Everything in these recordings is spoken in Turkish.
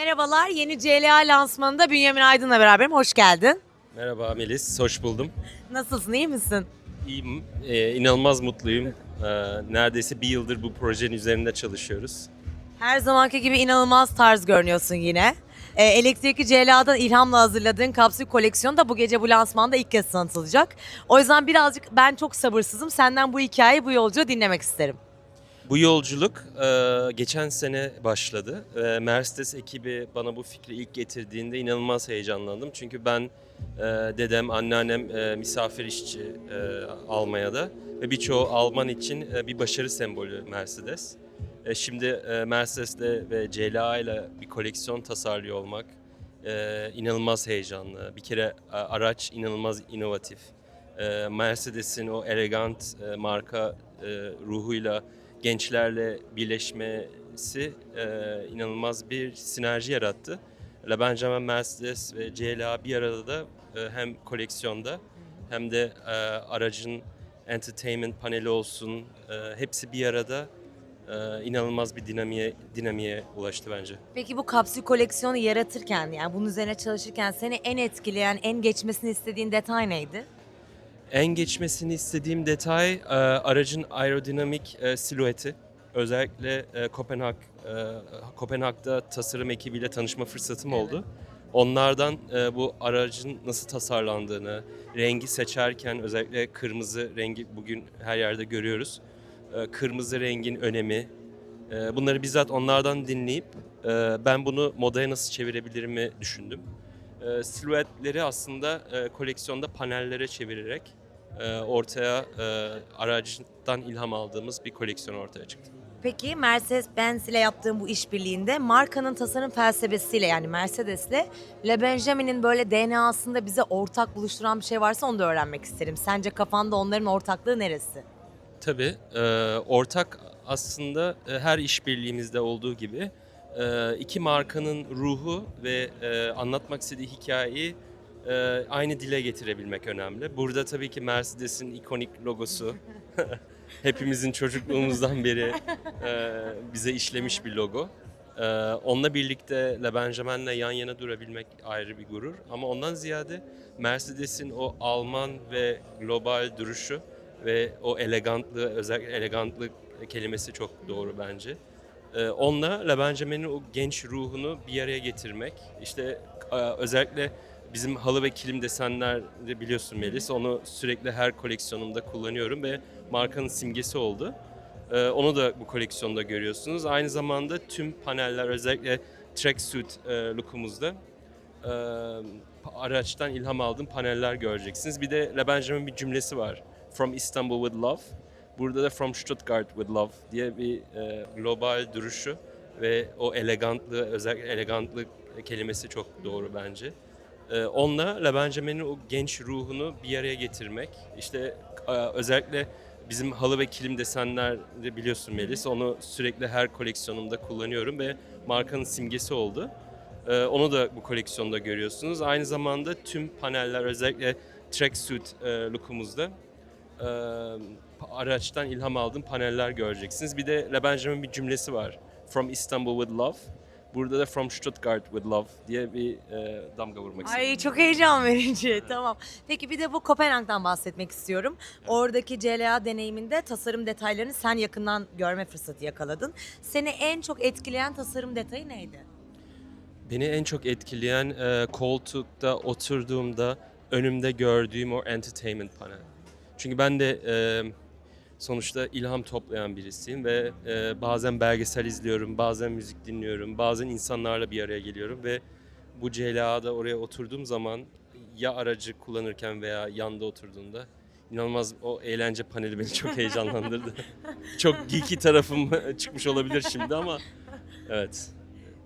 Merhabalar, yeni CLA lansmanında Bünyamin Aydın'la beraberim. Hoş geldin. Merhaba Melis, hoş buldum. Nasılsın, iyi misin? İyiyim, ee, inanılmaz mutluyum. Ee, neredeyse bir yıldır bu projenin üzerinde çalışıyoruz. Her zamanki gibi inanılmaz tarz görünüyorsun yine. Ee, elektrikli CLA'dan ilhamla hazırladığın kapsül koleksiyon da bu gece bu lansmanda ilk kez tanıtılacak. O yüzden birazcık ben çok sabırsızım. Senden bu hikayeyi, bu yolculuğu dinlemek isterim. Bu yolculuk e, geçen sene başladı. E, Mercedes ekibi bana bu fikri ilk getirdiğinde inanılmaz heyecanlandım. Çünkü ben e, dedem, anneannem e, misafir işçi e, Almanya'da ve birçoğu Alman için e, bir başarı sembolü Mercedes. E, şimdi e, Mercedes'le ve CLA ile bir koleksiyon tasarlıyor olmak e, inanılmaz heyecanlı. Bir kere e, araç inanılmaz inovatif. E, Mercedes'in o elegant e, marka e, ruhuyla gençlerle birleşmesi e, inanılmaz bir sinerji yarattı. Le Benjamin Mercedes ve CLA bir arada da e, hem koleksiyonda hem de e, aracın entertainment paneli olsun e, hepsi bir arada e, inanılmaz bir dinamiğe dinamiğe ulaştı bence. Peki bu kapsül koleksiyonu yaratırken, yani bunun üzerine çalışırken seni en etkileyen, en geçmesini istediğin detay neydi? En geçmesini istediğim detay e, aracın aerodinamik e, silüeti. Özellikle e, Kopenhag, Kopenhag'da tasarım ekibiyle tanışma fırsatım oldu. Onlardan e, bu aracın nasıl tasarlandığını, rengi seçerken özellikle kırmızı rengi bugün her yerde görüyoruz. E, kırmızı rengin önemi, e, bunları bizzat onlardan dinleyip e, ben bunu modaya nasıl çevirebilirimi düşündüm. E, silüetleri aslında e, koleksiyonda panellere çevirerek ortaya e, aracdan ilham aldığımız bir koleksiyon ortaya çıktı. Peki Mercedes-Benz ile yaptığın bu işbirliğinde markanın tasarım felsefesiyle yani Mercedes'le Le Benjamin'in böyle DNA'sında bize ortak buluşturan bir şey varsa onu da öğrenmek isterim. Sence kafanda onların ortaklığı neresi? Tabii e, ortak aslında e, her işbirliğimizde olduğu gibi e, iki markanın ruhu ve e, anlatmak istediği hikayeyi e, aynı dile getirebilmek önemli. Burada tabii ki Mercedes'in ikonik logosu hepimizin çocukluğumuzdan beri e, bize işlemiş bir logo. E, onunla birlikte Le Benjamin'le yan yana durabilmek ayrı bir gurur. Ama ondan ziyade Mercedes'in o Alman ve global duruşu ve o elegantlığı, özellikle elegantlık kelimesi çok doğru bence. Ee, onunla Le Benjamin'in o genç ruhunu bir araya getirmek. İşte e, özellikle bizim halı ve kilim desenler de biliyorsun Melis. Onu sürekli her koleksiyonumda kullanıyorum ve markanın simgesi oldu. Ee, onu da bu koleksiyonda görüyorsunuz. Aynı zamanda tüm paneller özellikle tracksuit e, lookumuzda e, araçtan ilham aldığım paneller göreceksiniz. Bir de Le Benjamin bir cümlesi var. From Istanbul with love. Burada da From Stuttgart with love diye bir e, global duruşu ve o elegantlığı, özellikle elegantlık kelimesi çok doğru bence. E, onunla Benjamin'in o genç ruhunu bir araya getirmek. İşte özellikle bizim halı ve kilim desenler de biliyorsun Melis. Onu sürekli her koleksiyonumda kullanıyorum ve markanın simgesi oldu. Ee, onu da bu koleksiyonda görüyorsunuz. Aynı zamanda tüm paneller özellikle tracksuit e, lookumuzda e, araçtan ilham aldığım paneller göreceksiniz. Bir de Le Benjamin bir cümlesi var. From Istanbul with love. Burada da From Stuttgart with love diye bir e, damga vurmak istedim. Ay çok heyecan verici. tamam. Peki bir de bu Kopenhag'dan bahsetmek istiyorum. Oradaki CLA deneyiminde tasarım detaylarını sen yakından görme fırsatı yakaladın. Seni en çok etkileyen tasarım detayı neydi? Beni en çok etkileyen e, koltukta oturduğumda önümde gördüğüm o entertainment panel. Çünkü ben de e, sonuçta ilham toplayan birisiyim ve e, bazen belgesel izliyorum, bazen müzik dinliyorum, bazen insanlarla bir araya geliyorum ve bu CLA'da oraya oturduğum zaman ya aracı kullanırken veya yanda oturduğunda inanılmaz o eğlence paneli beni çok heyecanlandırdı. çok geeky tarafım çıkmış olabilir şimdi ama evet.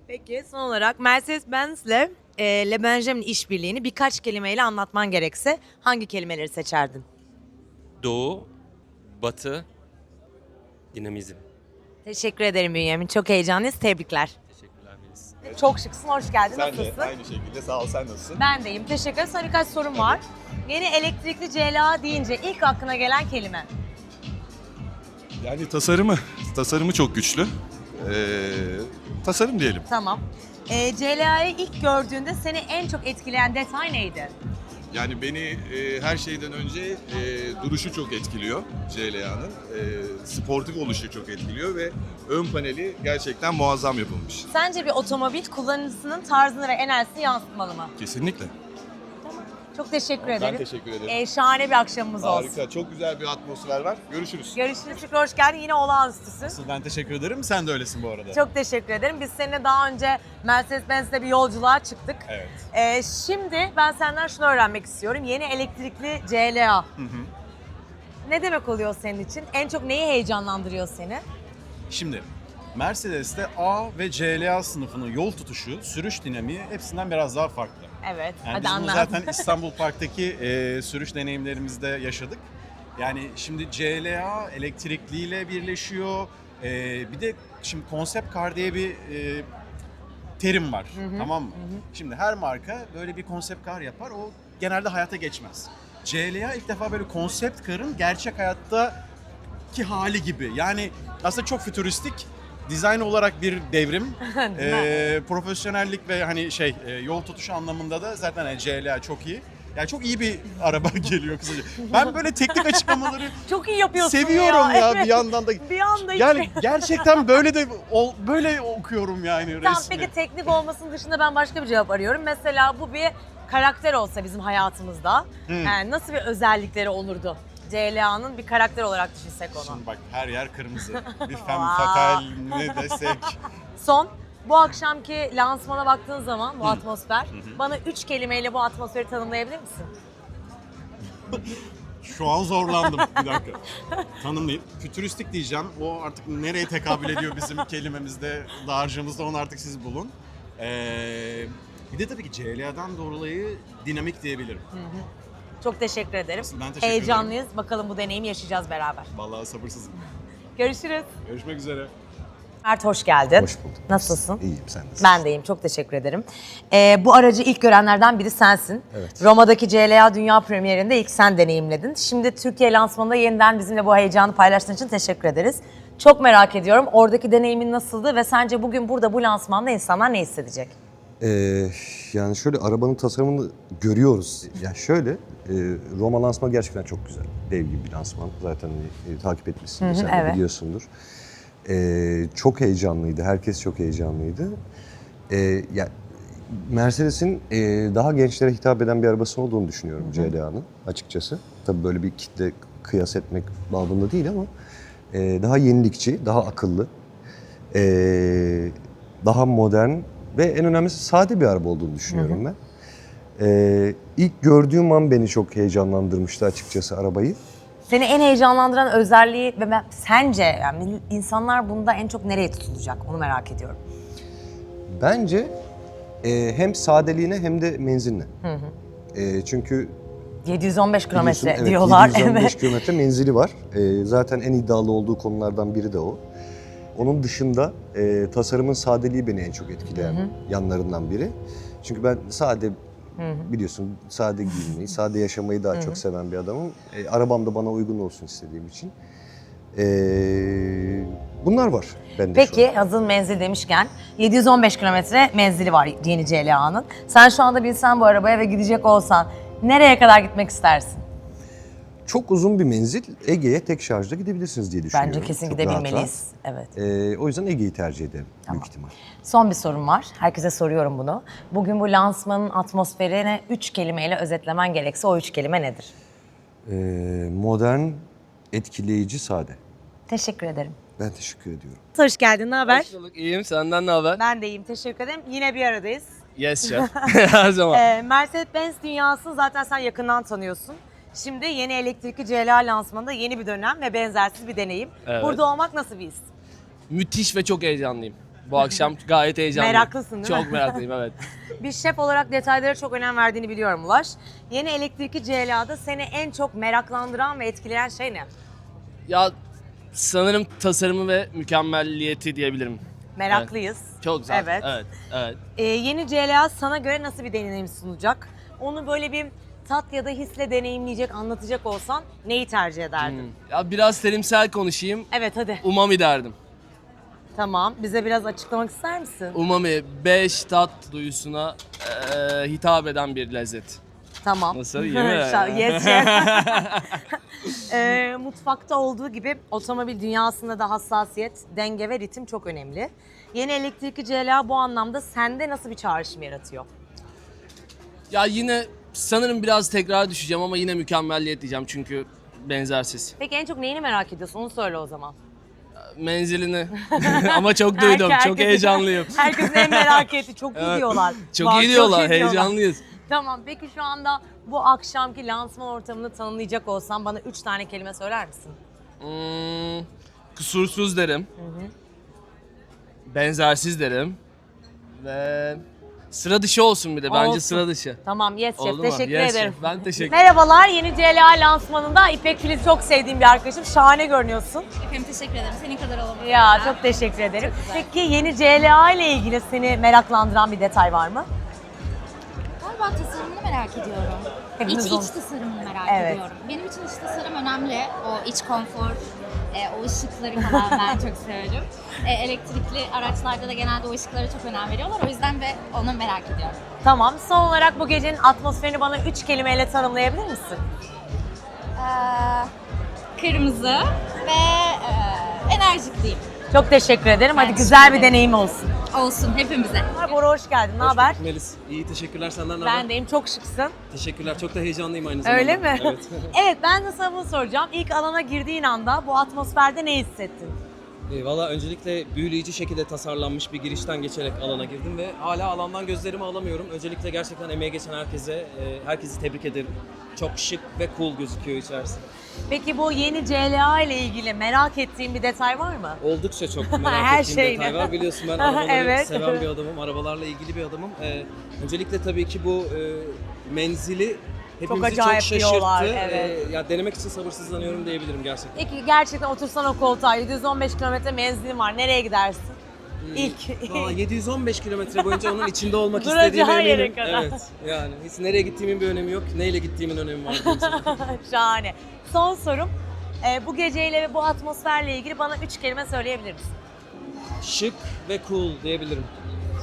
Peki son olarak Mercedes-Benz'le e, Le Benjamin işbirliğini birkaç kelimeyle anlatman gerekse hangi kelimeleri seçerdin? Doğu, Batı, dinamizm. Teşekkür ederim Bünyamin. Çok heyecanlıyız. Tebrikler. Teşekkürler Melis. Çok şıksın. Hoş geldin. Sen de Nasılsın? aynı şekilde sağ ol sen nasılsın? Ben deyim. Teşekkür ederim. Sana birkaç sorum var. Yeni elektrikli CLA deyince ilk aklına gelen kelime. Yani tasarımı, tasarımı çok güçlü. Ee, tasarım diyelim. Tamam. E, CLA'yı ilk gördüğünde seni en çok etkileyen detay neydi? Yani beni e, her şeyden önce e, duruşu çok etkiliyor CLA'nın. E, sportif oluşu çok etkiliyor ve ön paneli gerçekten muazzam yapılmış. Sence bir otomobil kullanıcısının tarzını ve enerjisini yansıtmalı mı? Kesinlikle. Çok teşekkür ederim. Ben teşekkür ederim. E, şahane bir akşamımız olsun. Harika, çok güzel bir atmosfer var. Görüşürüz. Görüşürüz. Şükrü hoş geldin. Yine olağanüstüsün. Asıl ben teşekkür ederim. Sen de öylesin bu arada. Çok teşekkür ederim. Biz seninle daha önce Mercedes-Benz'de bir yolculuğa çıktık. Evet. Ee, şimdi ben senden şunu öğrenmek istiyorum. Yeni elektrikli CLA. Hı hı. Ne demek oluyor senin için? En çok neyi heyecanlandırıyor seni? Şimdi Mercedes'te A ve CLA sınıfının yol tutuşu, sürüş dinamiği hepsinden biraz daha farklı. Evet. Yani hadi biz bunu anlat. zaten İstanbul Park'taki e, sürüş deneyimlerimizde yaşadık. Yani şimdi CLA elektrikliyle birleşiyor. E, bir de şimdi konsept car diye bir e, terim var. Tamam mı? Şimdi her marka böyle bir konsept car yapar. O genelde hayata geçmez. CLA ilk defa böyle konsept car'ın gerçek hayattaki hali gibi. Yani aslında çok fütüristik. Dizayn olarak bir devrim. Ee, profesyonellik ve hani şey e, yol tutuşu anlamında da zaten yani CLA çok iyi. Yani çok iyi bir araba geliyor kısaca. Ben böyle teknik açıklamaları Çok iyi yapıyorsun seviyorum ya, Evet. bir yandan da. Bir anda Yani gerçekten böyle de ol- böyle okuyorum yani Tamam resmi. peki teknik olmasının dışında ben başka bir cevap arıyorum. Mesela bu bir karakter olsa bizim hayatımızda Hmm. yani nasıl bir özellikleri olurdu? CLA'nın bir karakter olarak düşünsek onu. Şimdi bak her yer kırmızı. Bir femme fatal ne desek. Son bu akşamki lansmana baktığın zaman bu atmosfer bana üç kelimeyle bu atmosferi tanımlayabilir misin? Şu an zorlandım bir dakika. Tanımlayayım. Fütüristik diyeceğim. O artık nereye tekabül ediyor bizim kelimemizde, dağarcığımızda onu artık siz bulun. Ee, bir de tabii ki CLA'dan dolayı dinamik diyebilirim. Çok teşekkür ederim. Ben teşekkür Heyecanlıyız. Bakalım bu deneyimi yaşayacağız beraber. Vallahi sabırsızım. Görüşürüz. Görüşmek üzere. Mert hoş geldin. Hoş bulduk. Nasılsın? İyiyim sen nasılsın? Ben de iyiyim. Çok teşekkür ederim. Ee, bu aracı ilk görenlerden biri sensin. Evet. Roma'daki CLA Dünya Premieri'nde ilk sen deneyimledin. Şimdi Türkiye lansmanında yeniden bizimle bu heyecanı paylaştığın için teşekkür ederiz. Çok merak ediyorum. Oradaki deneyimin nasıldı ve sence bugün burada bu lansmanda insanlar ne hissedecek? Ee, yani şöyle arabanın tasarımını görüyoruz. Yani şöyle e, Roma lansmanı gerçekten çok güzel. Dev gibi bir lansman. Zaten e, takip etmişsin. Sen de evet. biliyorsundur. Ee, çok heyecanlıydı. Herkes çok heyecanlıydı. Ee, ya Mercedes'in e, daha gençlere hitap eden bir arabası olduğunu düşünüyorum CLA'nın açıkçası. Tabii böyle bir kitle kıyas etmek babında değil ama e, daha yenilikçi, daha akıllı, e, daha modern ve en önemlisi sade bir araba olduğunu düşünüyorum ben. E, ilk gördüğüm an beni çok heyecanlandırmıştı açıkçası arabayı. Seni en heyecanlandıran özelliği ve ben, sence yani insanlar bunda en çok nereye tutulacak onu merak ediyorum. Bence e, hem sadeliğine hem de menziline. E, çünkü 715 biliyorsun, kilometre evet, diyorlar. 715 Evet. kilometre menzili var. E, zaten en iddialı olduğu konulardan biri de o. Onun dışında e, tasarımın sadeliği beni en çok etkileyen yanlarından biri. Çünkü ben sade biliyorsun sade giyinmeyi, sade yaşamayı daha çok seven bir adamım. E, arabam da bana uygun olsun istediğim için. E, bunlar var bende. Peki hazır menzil demişken 715 kilometre menzili var yeni CLA'nın. Sen şu anda binsen bu arabaya ve gidecek olsan nereye kadar gitmek istersin? Çok uzun bir menzil. Ege'ye tek şarjda gidebilirsiniz diye düşünüyorum. Bence kesin Çok gidebilmeliyiz. Evet. Ee, o yüzden Ege'yi tercih ederim büyük ihtimal. Son bir sorum var. Herkese soruyorum bunu. Bugün bu lansmanın atmosferini üç kelimeyle özetlemen gerekse o üç kelime nedir? Ee, modern, etkileyici, sade. Teşekkür ederim. Ben teşekkür ediyorum. Hoş geldin, ne haber? Hoş bulduk. İyiyim. Senden ne haber? Ben de iyiyim, teşekkür ederim. Yine bir aradayız. Yes chef. Her zaman. Ee, Mercedes-Benz dünyasını zaten sen yakından tanıyorsun. Şimdi yeni elektrikli CLA lansmanında yeni bir dönem ve benzersiz bir deneyim. Evet. Burada olmak nasıl bir his? Müthiş ve çok heyecanlıyım. Bu akşam gayet heyecanlıyım. Meraklısın değil mi? Çok meraklıyım evet. Bir şef olarak detaylara çok önem verdiğini biliyorum Ulaş. Yeni elektrikli CLA'da seni en çok meraklandıran ve etkileyen şey ne? Ya sanırım tasarımı ve mükemmelliyeti diyebilirim. Meraklıyız. Çok güzel. Evet. Evet. Evet. Ee, yeni CLA sana göre nasıl bir deneyim sunacak? Onu böyle bir tat ya da hisle deneyimleyecek, anlatacak olsan neyi tercih ederdin? Hmm. Ya biraz terimsel konuşayım. Evet hadi. Umami derdim. Tamam. Bize biraz açıklamak ister misin? Umami 5 tat duyusuna eee, hitap eden bir lezzet. Tamam. Nasıl, mi? Şa- yes, yes. Ee, mutfakta olduğu gibi otomobil dünyasında da hassasiyet, denge ve ritim çok önemli. Yeni elektrikli CLA bu anlamda sende nasıl bir çağrışım yaratıyor? Ya yine sanırım biraz tekrar düşeceğim ama yine mükemmelliyet diyeceğim çünkü benzersiz. Peki en çok neyini merak ediyorsun? Onu söyle o zaman. Menzilini ama çok duydum, Herkes- çok heyecanlıyım. Herkesin en merak ettiği. Çok iyi Evet. diyorlar. Çok diyorlar, iyi diyorlar. heyecanlıyız. Tamam peki şu anda bu akşamki lansman ortamını tanımlayacak olsan bana üç tane kelime söyler misin? Hmm, kusursuz derim. Benzersiz derim. Ve sıra dışı olsun bir de. Bence Olsun. sıra dışı. Tamam yes şef Oldu mu? teşekkür Yes, ederim. şef. Ben teşekkür Merhabalar yeni CLA lansmanında İpek Filiz çok sevdiğim bir arkadaşım. Şahane görünüyorsun. Efendim teşekkür ederim. Senin kadar olamadım. Ya çok teşekkür ederim. Peki yeni CLA ile ilgili seni meraklandıran bir detay var mı? Galiba tasarımını merak ediyorum. Hepimiz iç, onu- iç tasarımını merak Evet. ediyorum. Benim için iç tasarım önemli. O iç konfor, e, o ışıkları falan ben çok severim. E, elektrikli araçlarda da genelde o ışıklara çok önem veriyorlar. O yüzden de onu merak ediyorum. Tamam son olarak bu gecenin atmosferini bana üç kelimeyle tanımlayabilir misin? Ee, kırmızı ve e, enerjik diyeyim. Çok teşekkür ederim. Hadi Ben güzel teşekkür bir ederim. deneyim olsun. Olsun hepimize. Bora hoş geldin. Ne haber? Melis, iyi teşekkürler senden ne haber? Ben deyim çok şıksın. Teşekkürler, çok da heyecanlıyım aynı zamanda. Öyle mi? Evet. evet ben de sana bunu soracağım. İlk alana girdiğin anda bu atmosferde ne hissettin? E, Valla öncelikle büyüleyici şekilde tasarlanmış bir girişten geçerek alana girdim ve hala alandan gözlerimi alamıyorum. Öncelikle gerçekten emeğe geçen herkese, e, herkesi tebrik ederim. Çok şık ve cool gözüküyor içerisi. Peki bu yeni CLA ile ilgili merak ettiğin bir detay var mı? Oldukça çok merak Her ettiğim şeyini. detay var. Biliyorsun ben arabaları Evet. seven bir adamım, arabalarla ilgili bir adamım. E, öncelikle tabii ki bu e, menzili hepimizi çok, acayip şaşırttı. diyorlar, E, evet. ya denemek için sabırsızlanıyorum diyebilirim gerçekten. Peki gerçekten otursan o koltuğa 715 kilometre menzilin var. Nereye gidersin? İlk. Valla 715 kilometre boyunca onun içinde olmak istediğime eminim. yere kadar. Evet. Yani hiç nereye gittiğimin bir önemi yok. Neyle gittiğimin önemi var. Şahane. Son sorum. Ee, bu geceyle ve bu atmosferle ilgili bana üç kelime söyleyebilir misin? Şık ve cool diyebilirim.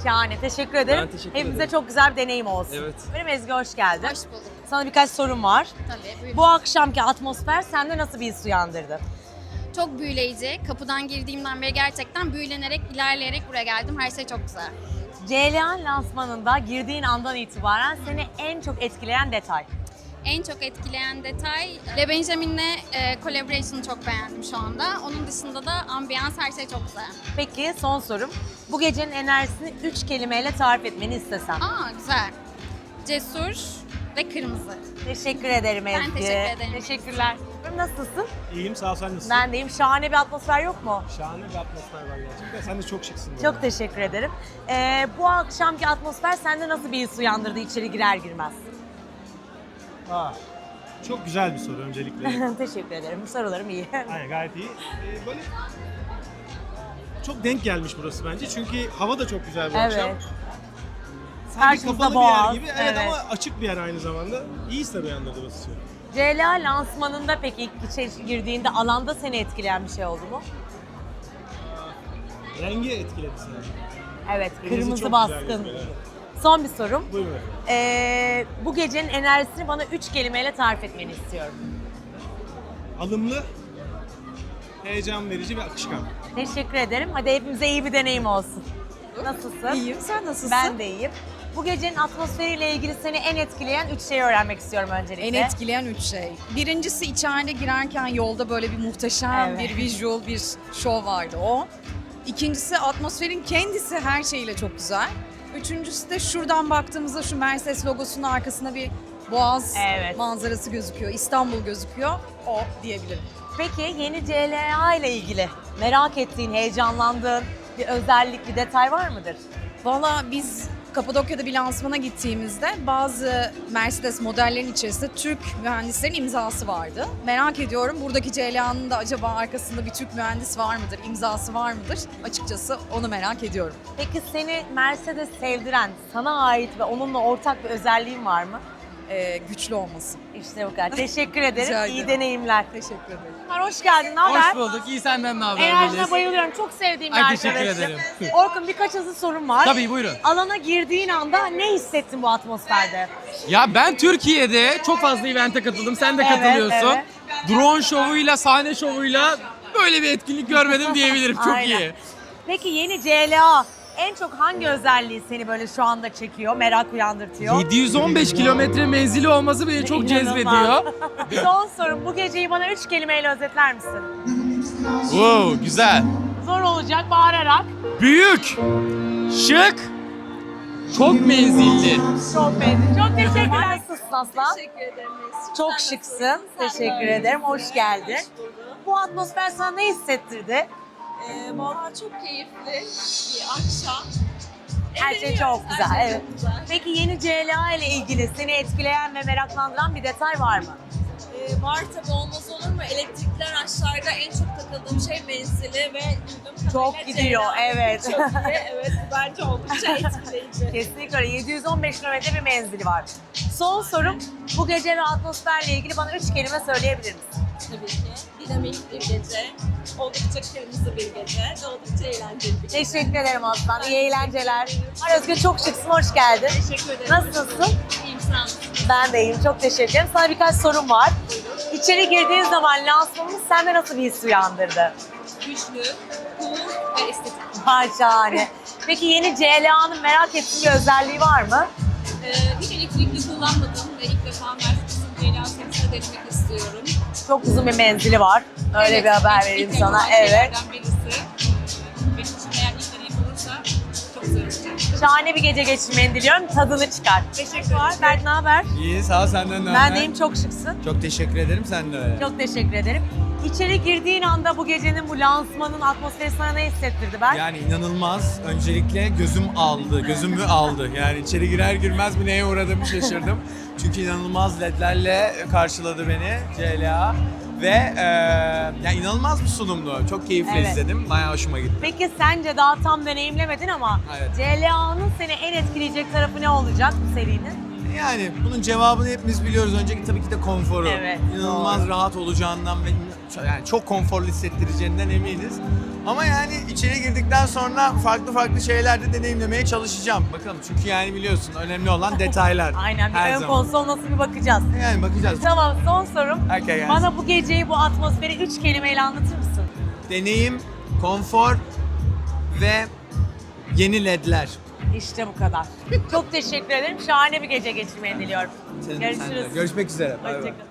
Şahane. Teşekkür ederim. Ben teşekkür Hepimize ederim. çok güzel bir deneyim olsun. Evet. Benim Ezgi hoş geldin. Hoş bulduk. Sana birkaç sorum var. Tabii buyurun. Bu akşamki atmosfer sende nasıl bir his uyandırdı? Çok büyüleyici. Kapıdan girdiğimden beri gerçekten büyülenerek, ilerleyerek buraya geldim. Her şey çok güzel. CLA lansmanında girdiğin andan itibaren seni en çok etkileyen detay. En çok etkileyen detay Le Benjamin'le e, collaboration'ı çok beğendim şu anda. Onun dışında da ambiyans her şey çok güzel. Peki son sorum. Bu gecenin enerjisini üç kelimeyle tarif etmeni istesem. Aa güzel. Cesur ve kırmızı. Teşekkür ederim Ben Ezgi. teşekkür ederim. Teşekkürler. Nasılsın? İyiyim sağ ol sen nasılsın? Ben deyim. Şahane bir atmosfer yok mu? Şahane bir atmosfer var gerçekten. Sen de çok şıksın. bu Çok teşekkür ederim. Ee, bu akşamki atmosfer sende nasıl bir his uyandırdı içeri girer girmez? Aa, çok güzel bir soru öncelikle. teşekkür ederim. Sorularım iyi. Aynen gayet iyi. Ee, böyle çok denk gelmiş burası bence çünkü hava da çok güzel bu akşam. Sanki Karşımızda kapalı bir boğaz, yer gibi. Evet, evet. ama açık bir yer aynı zamanda. İyi tabii yanında burası. CLA lansmanında peki ilk içeri girdiğinde alanda seni etkileyen bir şey oldu mu? Rengi etkiledi seni. Evet, Kırmızı kırmızı çok baskın. Son bir sorum. Buyurun efendim. Ee, bu gecenin enerjisini bana üç kelimeyle tarif etmeni istiyorum. Alımlı, heyecan verici ve akışkan. Teşekkür ederim. Hadi hepimize iyi bir deneyim olsun. Nasılsın? İyiyim, sen nasılsın? Ben de iyiyim. Bu gecenin atmosferiyle ilgili seni en etkileyen üç şeyi öğrenmek istiyorum öncelikle. En etkileyen üç şey. Birincisi içeride girerken yolda böyle bir muhteşem Evet. bir visual, bir show vardı o. İkincisi atmosferin kendisi her şeyiyle çok güzel. Üçüncüsü de şuradan baktığımızda şu Mercedes logosunun arkasında bir boğaz Evet. manzarası gözüküyor. İstanbul gözüküyor. O diyebilirim. Peki yeni CLA ile ilgili merak ettiğin, heyecanlandığın bir özellik, bir detay var mıdır? Valla biz Kapadokya'da bir lansmana gittiğimizde bazı Mercedes modellerin içerisinde Türk mühendislerin imzası vardı. Merak ediyorum buradaki CLA'nın da acaba arkasında bir Türk mühendis var mıdır, imzası var mıdır? Açıkçası onu merak ediyorum. Peki seni Mercedes sevdiren, sana ait ve onunla ortak bir özelliğin var mı? E, güçlü olması. İşte bu kadar. Teşekkür Rica ederim. ederim. İyi deneyimler. Teşekkür ederim. Hoş geldin. Ne haber? bulduk. İyi senden ne haber Enerjine bayılıyorum. Çok sevdiğim bir Ay, arkadaşım. teşekkür ederim. Orkun birkaç hızlı sorum var. Tabii buyurun. Alana girdiğin anda ne hissettin bu atmosferde? Ya ben Türkiye'de çok fazla evente katıldım. Sen de Evet, katılıyorsun. evet. Drone şovuyla, sahne şovuyla böyle bir etkinlik görmedim diyebilirim. Çok Aynen. iyi. Peki yeni CLA en çok hangi özelliği seni böyle şu anda çekiyor, merak uyandırtıyor? 715 kilometre menzili olması beni çok İnanılmaz. cezbediyor. Son sorum bu geceyi bana üç kelimeyle özetler misin? wow, güzel. Zor olacak bağırarak. Büyük, şık, çok menzilli. Çok beğendim. Çok teşekkürler. Nasılsın Aslan? Teşekkür ederim. Çok şıksın. Teşekkür ederim. Hoş geldin. Bu atmosfer sana ne hissettirdi? Ee, Valla çok keyifli bir akşam. Her şey çok güzel. Evet. Peki yeni CLA ile ilgili seni etkileyen ve meraklandıran bir detay var mı? Ee, var tabii olmaz olur mu? Elektrikli araçlarda en çok takıldığım şey menzili ve duyduğum Çok kadarıyla gidiyor, CLA evet. Çok iyi, evet. Bu bence oldukça etkileyici. Kesinlikle öyle. 715 kilometre bir menzili var. Son sorum bu gece ve atmosferle ilgili bana üç kelime söyleyebilir misin? Tabii ki. Dinamik bir gece, oldukça kırmızı bir gece ve oldukça eğlenceli bir gece. Teşekkür ederim Aslan. İyi eğlenceler. Özgür çok şıksın. Hoş geldin. Teşekkür ederim. Nasılsın? İyiyim sağ olun. Ben de iyiyim. Çok teşekkür ederim. Sana birkaç sorum var. İçeri girdiğin zaman lansmanımız sende nasıl bir his uyandırdı? Güçlü, cool ve estetik. Şahane. Peki yeni CLA'nın merak ettiğin bir özelliği var mı? Ee, hiç elektrikli kullanmadım ve ilk defa Mercedes'in istiyorum. Çok uzun bir menzili var. Öyle Evet, bir haber vereyim sana. Evet. birisi. Benim için eğer ilk olursa çok güzel olacak. Şahane bir gece geçirmeni diliyorum. Tadını çıkar. Teşekkür ederim. Berk ne haber? İyi, sağ ol senden ne Ben deyim çok şıksın. Çok teşekkür ederim, sen de öyle. Çok teşekkür ederim. İçeri girdiğin anda bu gecenin bu lansmanın atmosferi sana ne hissettirdi Berk? Yani inanılmaz. Öncelikle gözüm aldı, gözümü aldı. Yani içeri girer girmez mi neye uğradığımı şaşırdım. Çünkü inanılmaz ledlerle karşıladı beni CLA. Ve e, yani inanılmaz bir sunumdu. Çok keyifle Evet. izledim. Bayağı hoşuma gitti. Peki sence daha tam deneyimlemedin ama Evet. CLA'nın seni en etkileyecek tarafı ne olacak bu serinin? Yani bunun cevabını hepimiz biliyoruz. Önceki tabii ki de konforu. Evet, İnanılmaz rahat olacağından ve yani çok konforlu hissettireceğinden eminiz. Ama yani içeri girdikten sonra farklı farklı şeyler de deneyimlemeye çalışacağım. Bakalım çünkü yani biliyorsun önemli olan detaylar. Aynen bir Her ön zaman. konsol nasıl bir bakacağız. Yani bakacağız. Tamam son sorum. Erken gelsin. Bana bu geceyi, bu atmosferi üç kelimeyle anlatır mısın? Deneyim, konfor ve yeni ledler. İşte bu kadar. Çok teşekkür ederim. Şahane bir gece geçirmeni diliyorum. Senin-. Görüşürüz. Görüşmek üzere. Bay bay. Hoşçakalın.